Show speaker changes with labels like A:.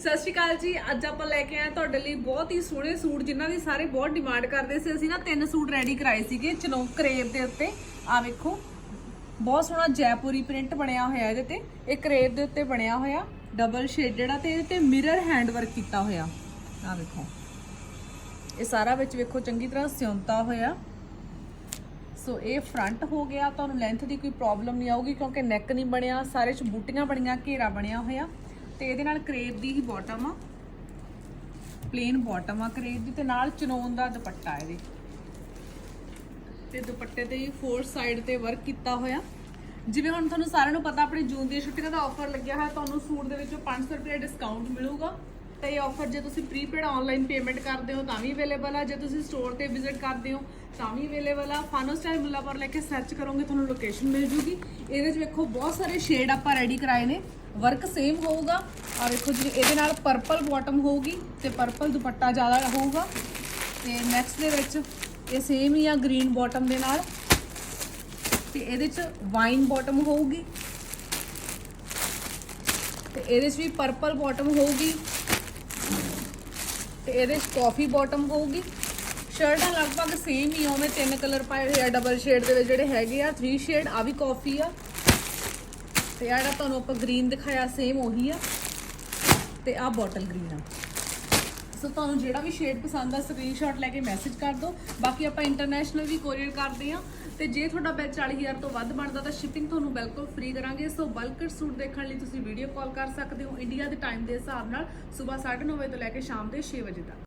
A: ਸਤਿ ਸ਼੍ਰੀ ਅਕਾਲ ਜੀ, ਅੱਜ ਆਪਾਂ ਲੈ ਕੇ ਆਏ ਤੁਹਾਡੇ ਲਈ ਬਹੁਤ ਹੀ ਸੋਹਣੇ ਸੂਟ, ਜਿਨ੍ਹਾਂ ਦੀ ਸਾਰੇ ਬਹੁਤ ਡਿਮਾਂਡ ਕਰਦੇ ਸੀ। ਅਸੀਂ ਨਾ ਤਿੰਨ ਸੂਟ ਰੈਡੀ ਕਰਾਏ ਸੀਗੇ ਚਲੋ ਕਰੇਬ ਦੇ ਉੱਤੇ। ਆ ਵੇਖੋ, ਬਹੁਤ ਸੋਹਣਾ ਜੈਪੁਰੀ ਪ੍ਰਿੰਟ ਬਣਿਆ ਹੋਇਆ ਇਹਦੇ ਤੇ। ਇਹ ਕਰੇਬ ਦੇ ਉੱਤੇ ਬਣਿਆ ਹੋਇਆ ਡਬਲ ਸ਼ੇਡਡ ਆ ਤੇ ਇਹਦੇ ਤੇ ਮਿਰਰ ਹੈਂਡ ਵਰਕ ਕੀਤਾ ਹੋਇਆ। ਆ ਵੇਖੋ। ਇਹ ਸਾਰਾ ਵਿੱਚ ਵੇਖੋ, ਚੰਗੀ ਤਰ੍ਹਾਂ ਸਿਉਂਤਾ ਹੋਇਆ। ਸੋ ਇਹ ਫਰੰਟ ਹੋ ਗਿਆ। ਤੁਹਾਨੂੰ ਲੈਂਥ ਦੀ ਕੋਈ ਪ੍ਰੋਬਲਮ ਨਹੀਂ ਆਊਗੀ, ਕਿਉਂਕਿ ਨੈਕ ਨਹੀਂ ਬਣਿਆ। ਸਾਰੇ ਚ ਬੂਟੀਆਂ ਬਣੀਆਂ, ਘੇਰਾ ਬਣਿਆ ਹੋਇਆ। ਤੇ ਇਹਦੇ ਨਾਲ ਕਰੇਪ ਦੀ ਹੀ ਬਾਟਮ ਆ। ਪਲੇਨ ਬਾਟਮ ਆ ਕਰੇਪ ਦੀ ਤੇ ਨਾਲ ਚਨੋਨ ਦਾ ਦੁਪੱਟਾ ਇਹਦੇ। ਤੇ ਦੁਪੱਟੇ ਤੇ ਹੀ ਫੋਰ ਸਾਈਡ ਤੇ ਵਰਕ ਕੀਤਾ ਹੋਇਆ। ਜਿਵੇਂ ਹੁਣ ਤੁਹਾਨੂੰ ਸਾਰਿਆਂ ਨੂੰ ਪਤਾ, ਆਪਣੇ ਜੂਨ ਦੀਆਂ ਛੁੱਟੀਆਂ ਦਾ ਆਫਰ ਲੱਗਿਆ ਹੋਇਆ, ਤੁਹਾਨੂੰ ਸੂਟ ਦੇ ਵਿੱਚੋਂ 500 ਰੁਪਏ ਡਿਸਕਾਊਂਟ ਮਿਲੂਗਾ। ਤੇ ਇਹ ਆਫਰ ਜੇ ਤੁਸੀਂ ਪ੍ਰੀਪੇਡ ਆਨਲਾਈਨ ਪੇਮੈਂਟ ਕਰਦੇ ਹੋ, ਤਾਂ ਵੀ ਅਵੇਲੇਬਲ ਆ। ਜੇ ਤੁਸੀਂ ਸਟੋਰ ਤੇ ਵਿਜ਼ਿਟ ਕਰਦੇ ਹੋ, ਤਾਂ ਵੀ ਅਵੇਲੇਬਲ ਆ। ਫਾਨੋ ਸਟਾਈਲ ਮੁੱਲਾਪੁਰ ਲੈ ਕੇ ਸਰਚ ਕਰੋਗੇ, ਤੁਹਾਨੂੰ ਲੋਕੇਸ਼ਨ ਮਿਲ ਜੂਗੀ। ਇਹਦੇ 'ਚ ਵੇਖੋ, ਬਹੁਤ ਸਾਰੇ ਸ਼ੇਡ ਆਪਾਂ ਰੈਡੀ ਕਰਾਏ ਨੇ। ਵਰਕ ਸੇਮ ਹੋਊਗਾ। ਆ ਵੇਖੋ ਜੀ, ਇਹਦੇ ਨਾਲ ਪਰਪਲ ਬਾਟਮ ਹੋਊਗੀ ਤੇ ਪਰਪਲ ਦੁਪੱਟਾ ਜ਼ਿਆਦਾ ਹੋਊਗਾ। ਤੇ ਨੈਕਸਟ ਦੇ ਵਿੱਚ ਇਹ ਸੇਮ ਹੀ ਆ ਗ੍ਰੀਨ ਬਾਟਮ ਦੇ ਨਾਲ। ਤੇ ਇਹਦੇ 'ਚ ਵਾਈਨ ਬਾਟਮ ਹੋਊਗੀ। ਤੇ ਇਹਦੇ 'ਚ ਵੀ ਪਰਪਲ ਬਾਟਮ ਹੋਊਗੀ। ਤੇ ਇਹਦੇ 'ਚ ਕਾਫੀ ਬਾਟਮ ਹੋਊਗੀ। ਸ਼ਰਟਾਂ ਲਗਭਗ ਸੇਮ ਹੀ ਆ ਉਹਨੇ ਤਿੰਨ ਕਲਰ ਪਾਏ ਹੋਏ ਆ ਡਬਲ ਸ਼ੇਡ ਦੇ ਵਿੱਚ ਜਿਹੜੇ ਹੈਗੇ ਆ 3 ਸ਼ੇਡ ਆ ਵੀ ਕਾਫੀ ਆ। ਤੇ ਆਹ ਜਿਹੜਾ ਤੁਹਾਨੂੰ ਆਪਾਂ ਗ੍ਰੀਨ ਦਿਖਾਇਆ ਸੇਮ ਉਹੀ ਆ। ਤੇ ਆਹ ਬੋਟਲ ਗ੍ਰੀਨ ਆ। ਸੋ ਤੁਹਾਨੂੰ ਜਿਹੜਾ ਵੀ ਸ਼ੇਡ ਪਸੰਦ ਆ ਸਕਰੀਨਸ਼ਾਟ ਲੈ ਕੇ ਮੈਸੇਜ ਕਰ ਦਿਓ। ਬਾਕੀ ਆਪਾਂ ਇੰਟਰਨੈਸ਼ਨਲ ਵੀ ਕੋਰੀਅਰ ਕਰਦੇ ਆ ਤੇ ਜੇ ਤੁਹਾਡਾ ਬਿੱਲ 40000 ਤੋਂ ਵੱਧ ਬਣਦਾ, ਤਾਂ ਸ਼ਿਪਿੰਗ ਤੁਹਾਨੂੰ ਬਿਲਕੁਲ ਫ੍ਰੀ ਕਰਾਂਗੇ। ਸੋ ਬਲਕ ਸੂਟ ਦੇਖਣ ਲਈ ਤੁਸੀਂ ਵੀਡੀਓ ਕਾਲ ਕਰ ਸਕਦੇ ਹੋ। ਇੰਡੀਆ ਦੇ ਟਾਈਮ ਦੇ ਹਿਸਾਬ ਨਾਲ ਸਵੇਰ 9:30 ਵਜੇ ਤੋਂ ਲੈ ਕੇ ਸ਼ਾਮ ਦੇ 6 ਵਜੇ ਤੱਕ।